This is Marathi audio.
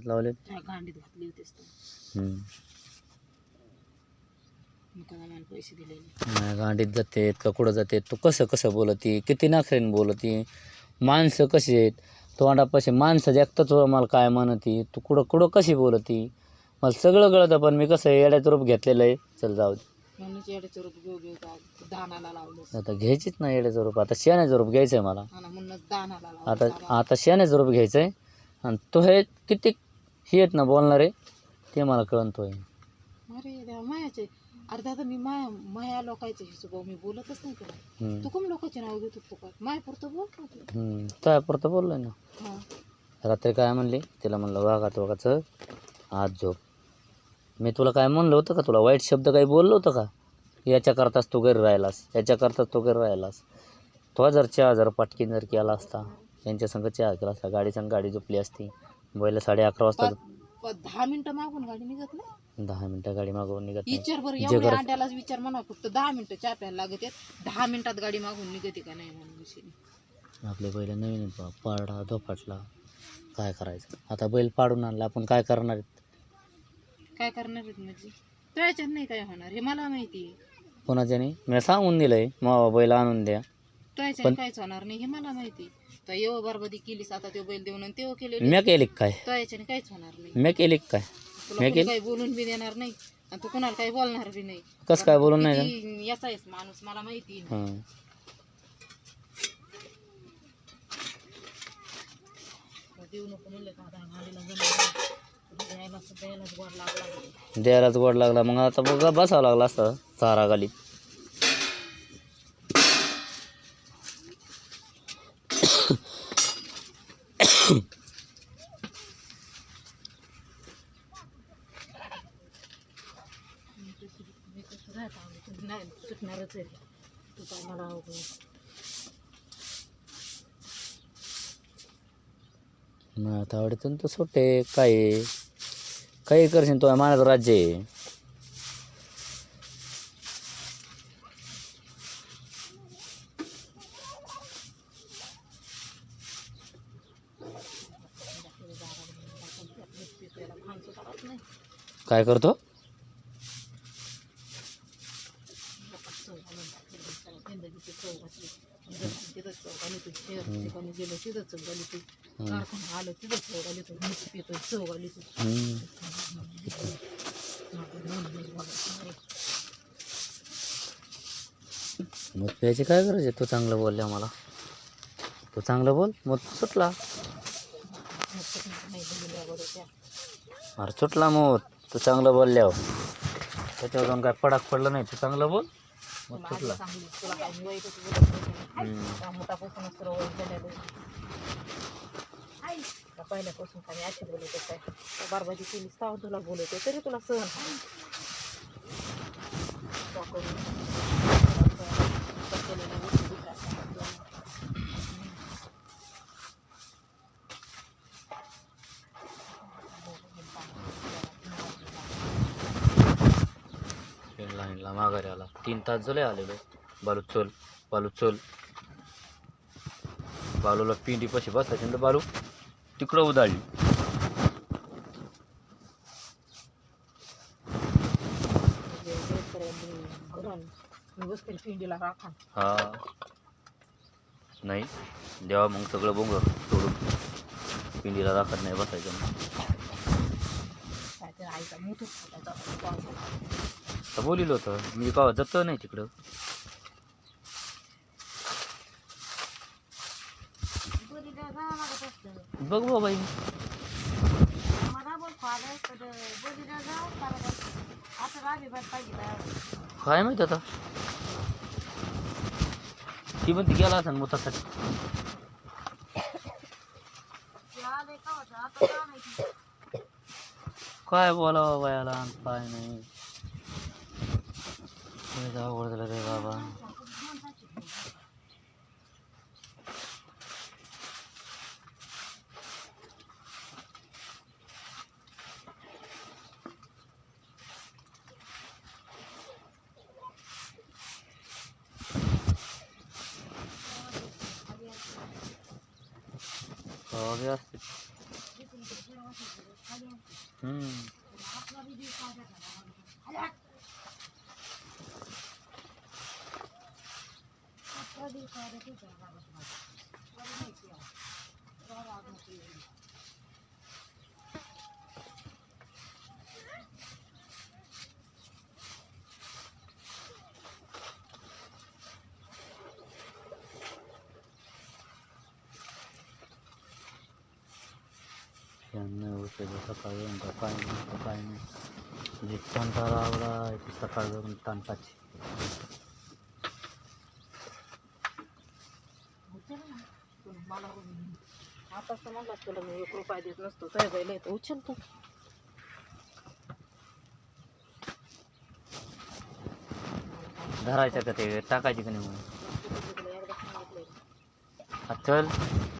हातात लावले गांडीत घातली होतीस तू. हम्म. मी कदा मला पैसे दिलेले नाही, गांडीत जाते का कुठं जाते? तू कसं कसं बोलती? किती नाखरेन बोलती? माणसं कशी आहेत? तोंडापाशी माणसं जागतच मला काय म्हणती? तू कुठं कुठं कशी बोलती? मला सगळं कळतं पण मी कसं येड्याचं रूप घेतलेलं आहे? चल जाऊ दे. म्हणूनच येड्याचं रूप घेऊ घेऊ का? दानाला लावलं आता घ्यायचीच ना येड्याचं रूप. आता शेण्याचं रूप घ्यायचं आहे मला आता. आता शेण्याचं रूप घ्यायचं आहे आणि तो हे किती हे आहेत ना बोलणारे ते मला कळतोय. अरे देवा मायाचे. अरे दादा मी माया माया लोकांचे हिशोब मी बोलतच नाही तुला. हम्म. तू कम लोकांचे नाव घेतो तू काय? माया पुरतं बोल का तू हम्म. त्यापुरतं बोललोय ना? हा. रात्री काय म्हणली? तिला म्हणलं वागात वागाचं आज झोप. मी तुला काय म्हणलं होतं का? तुला वाईट शब्द काही बोललो होतं का? याच्याकरताच तू घरी राहिलास याच्याकरताच तू घरी राहिलास. तो जर चहा जर पटकीन जर केला असता यांच्या संग चहा केला असता गाडी संग गाडी झोपली असती. बैला साडे अकरा वाजता प- दहा मिनिटं मागून गाडी निघत नाही? दहा मिनटं गाडी मागवून निघत नाही. विचार बरं जे एवढ्या अंड्यालाच विचार म्हणा फक्त दहा मिनिटं चहा प्यायला लागत आहेत. दहा मिनिटात गाडी मागून निघते का नाही म्हणून विषय आपले बैल नवीन आहेत. पाडा धोपाटला. काय करायचं? आता बैल पाडून आणला आपण काय करणार आहेत? काय करणार आहेत म्हणजे? त्याच्यात नाही काय होणार हे मला माहिती आहे. कोणाच्याने? मी सांगून दिलंय मावा बैल आणून द्या. त्याच्याने पण- काहीच होणार नाही हे मला माहिती आहे. तर येव बरबादी केलीस आता तो बैल देऊन आणि तेव्हा केलेली मी केली का काय काहीच होणार नाही. मी केली का काय? तुला मी कोणी केली? काही बोलून बी देणार नाही आणि तू कोणाला काही बोलणार बी नाही. कसं काय बोलून नाही का किती याचा आहेस माणूस मला माहिती आहे. हां. देऊ नको म्हणलं का आता गाडीला जमलं द्यायला द्यायलाच गोड लागला. द्यायलाच गोड लागला. मग आता बघ बसावं लागला असता चारा गालीत नाही सुटणारच आहे तू काय मला मग आता आवडतं तू सुट्टे काय आहे? काही करशील तो मानाचं राज्य आहे काय करतो? मग प्यायची काय गरज आहे तू चांगलं बोलल्या मला. तू चांगलं बोल मग सुटला. अरे सुटला मग तू चांगलं बोलल्यावर त्याच्यावर जाऊन काय पडाक पडलं नाही तू चांगलं बोल. मग सुटला. आहे. पहिल्यापासून काय अशी बोलत काय बारबाजी तेव्हा तुला बोलवते तरी तुला सहन होणार. तो करून तो केलेल्या गोष्टी विचार करायचा. लाईनला माघारी आला. तीन तास झाले आलेलो. बालू चल बालू चल. बालूला पिंडी पशी बसायची ना बालू तिकडं उदाळली हा. नाही देवा मग सगळं बोंग सोडून पिंडीला राखत नाही बसायचं आता बोलिलो होतं. मी म्हणजे का जात नाही तिकडं. बघ बाबा बाई. काय माहीत आता? ती म्हणते गेला असं मुतासाठी. काय बोलावं बायाला काय नाही. लयच अवघड झालं रे बाबा हो असते हम्म. यांना उठले सकाळी यांचा काय नाही काय नाही जे कंटाळा आवडा ते सकाळ पण मला आता समजला तुला मी एक रुपया देत नसतो तरी बैल येतो उचल तू. धरायचं का ते? टाकायचे का नाही म्हणून हा, चल.